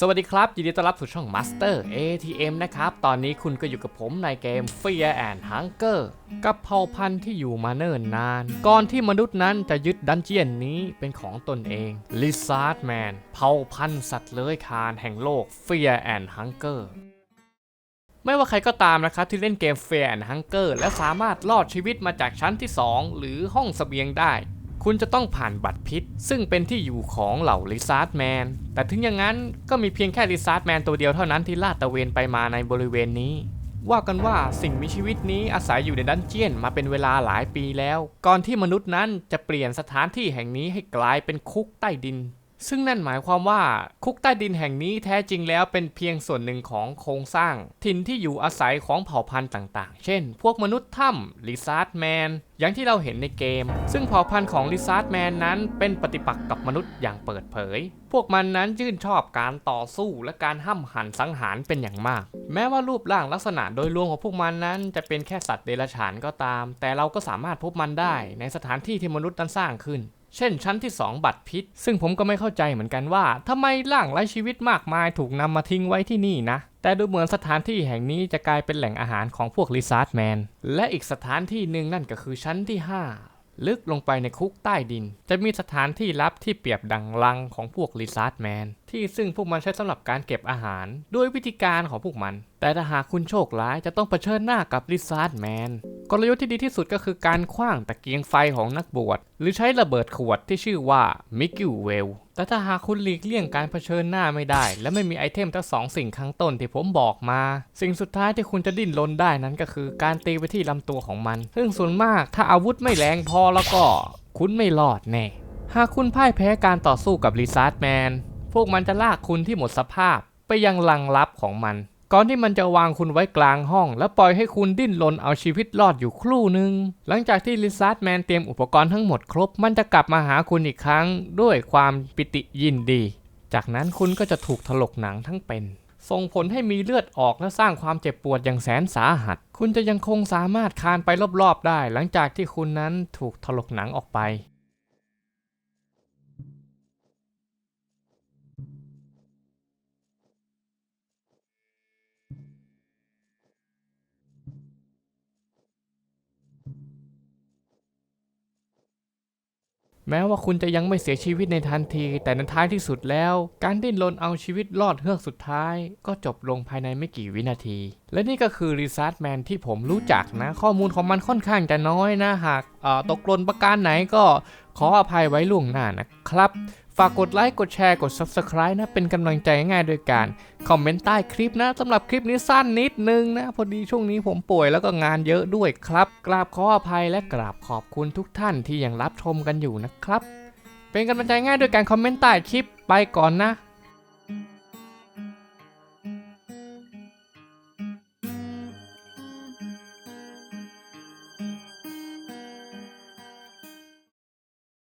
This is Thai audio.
สวัสดีครับ ยินดีต้อนรับสู่ช่อง Master ATM นะครับ ตอนนี้คุณก็อยู่กับผมในเกม Fear and Hunger กับเผ่าพันธุ์ที่อยู่มาเนิ่นนาน ก่อนที่มนุษย์นั้นจะยึดดันเจียนนี้เป็นของตนเอง Lizard Man เผ่าพันธุ์สัตว์เลื้อยคลานแห่งโลก Fear and Hunger ไม่ว่าใครก็ตามนะครับที่เล่นเกม Fear and Hunger และสามารถรอดชีวิตมาจากชั้นที่ 2 หรือห้องเสบียงได้ คุณจะต้องผ่านบัตรพิษ ซึ่งเป็นที่อยู่ของเหล่าลิซาร์ดแมน แต่ถึงอย่างนั้นก็มีเพียงแค่ลิซาร์ดแมนตัวเดียวเท่านั้นที่ลาดตระเวนไปมาในบริเวณนี้ ว่ากันว่าสิ่งมีชีวิตนี้อาศัยอยู่ในดันเจียนมาเป็นเวลาหลายปีแล้ว ก่อนที่มนุษย์นั้นจะเปลี่ยนสถานที่แห่งนี้ให้กลายเป็นคุกใต้ดิน ซึ่งนั่นหมายความว่าคุกใต้ดินแห่งนี้แท้จริงแล้วเป็นเพียงส่วนหนึ่งของโครงสร้าง ถิ่นที่อยู่อาศัยของเผ่าพันธุ์ต่างๆ เช่น พวกมนุษย์ถ้ำลิซาร์ดแมน อย่างที่เราเห็นในเกม ซึ่งเผ่าพันธุ์ของลิซาร์ดแมนนั้นเป็นปฏิปักษ์กับมนุษย์อย่างเปิดเผย พวกมันนั้นยื่นชอบการต่อสู้และการห้ำหั่นสังหารเป็นอย่างมาก แม้ว่ารูปร่างลักษณะโดยรวมของพวกมันนั้นจะเป็นแค่สัตว์เดรัจฉานก็ตาม แต่เราก็สามารถพบมันได้ในสถานที่ที่มนุษย์นั้นสร้างขึ้น เช่นชั้นที่ 2 บัตรพิษ ซึ่งผมก็ไม่เข้าใจเหมือนกันว่าทำไมร่างไร้ชีวิตมากมายถูกนำมาทิ้งไว้ที่นี่นะ แต่ดูเหมือนสถานที่แห่งนี้จะกลายเป็นแหล่งอาหารของพวกลิซาร์ดแมน และอีกสถานที่หนึ่งนั่นก็คือชั้นที่ 5 ลึกลงไปในคุกใต้ดิน จะมีสถานที่ลับที่เปรียบดังลังของพวกลิซาร์ดแมนที่ซึ่งพวกมันใช้สำหรับการเก็บอาหารด้วยวิธีการของพวกมัน แต่ถ้าหากคุณโชคร้ายจะต้องเผชิญหน้ากับลิซาร์ดแมนกลยุทธ์ที่ดีที่สุดก็คือการคว้างตะเกียงไฟของนักบวช หรือใช้ระเบิดขวดที่ชื่อว่ามิกิวเวลแต่ถ้าหากคุณหลีกเลี่ยงการเผชิญหน้าไม่ได้ และไม่มีไอเทมทั้งสองสิ่งข้างต้นที่ผมบอกมา สิ่งสุดท้ายที่คุณจะดิ้นรนได้นั้นก็คือการตีไปที่ลำตัวของมัน ซึ่งส่วนมากถ้าอาวุธไม่แรงพอแล้วก็ คุณไม่รอดแน่หากคุณพ่ายแพ้การต่อสู้กับลิซาร์ดแมน พวกมันจะลากคุณที่หมดสภาพไปยังลังลับของมัน ก่อนที่มันจะวางคุณไว้กลางห้อง แล้วปล่อยให้คุณดิ้นรนเอาชีวิตรอดอยู่ครู่หนึ่งหลังจากที่ลิซาร์ดแมนเตรียมอุปกรณ์ทั้งหมดครบ มันจะกลับมาหาคุณอีกครั้งด้วยความปิติยินดี จากนั้นคุณก็จะถูกถลกหนังทั้งเป็นส่งผลให้มีเลือดออกและสร้างความเจ็บปวดอย่างแสนสาหัส คุณจะยังคงสามารถคานไปรอบๆได้ หลังจากที่คุณนั้นถูกถลกหนังออกไป แม้ว่าคุณจะยังไม่เสียชีวิตในทันที แต่ในท้ายที่สุดแล้ว การดิ้นรนเอาชีวิตรอดเฮือกสุดท้าย ก็จบลงภายในไม่กี่วินาที และนี่ก็คือรีซาร์ดแมนที่ผมรู้จักนะ ข้อมูลของมันค่อนข้างจะน้อยนะ หากตกหล่นประการไหนก็ ขออภัยไว้ล่วงหน้านะครับ ฝากกดไลค์ กดแชร์ กด Subscribe นะ เป็นกำลังใจง่ายโดยการ คอมเมนต์ใต้คลิปนะสำหรับคลิปนี้สั้นนิดนึงนะ พอดีช่วงนี้ผมป่วยแล้วก็งานเยอะด้วยครับ กราบขออภัยและกราบขอบคุณทุกท่านที่ยังรับชมกันอยู่นะครับ เป็นกำลังใจง่ายโดยการคอมเมนต์ใต้คลิปไปก่อนนะ